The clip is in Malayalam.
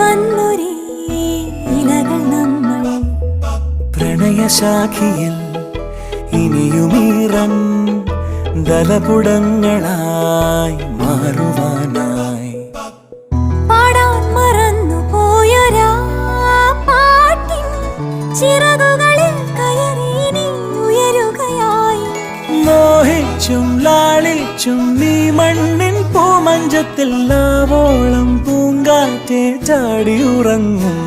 വന്നൊരേ ഇലകൾ നമ്മൾ. പ്രണയശാഖിയിൽ ഇനിയുമീറം ദലപുടങ്ങളായി മാറുവാനായി. പാടാൻ മറന്നു പോയൊരാ പാട്ടിൻ ചിറകുകളിൽ കയറി ഉയരുകയായി. മോഹിച്ചും ലാളിച്ചും നീ മണ്ണിൻ പൂമഞ്ചത്തിൽ ലാവോളം പൂങ്കാറ്റെ ചാടി ഉറങ്ങും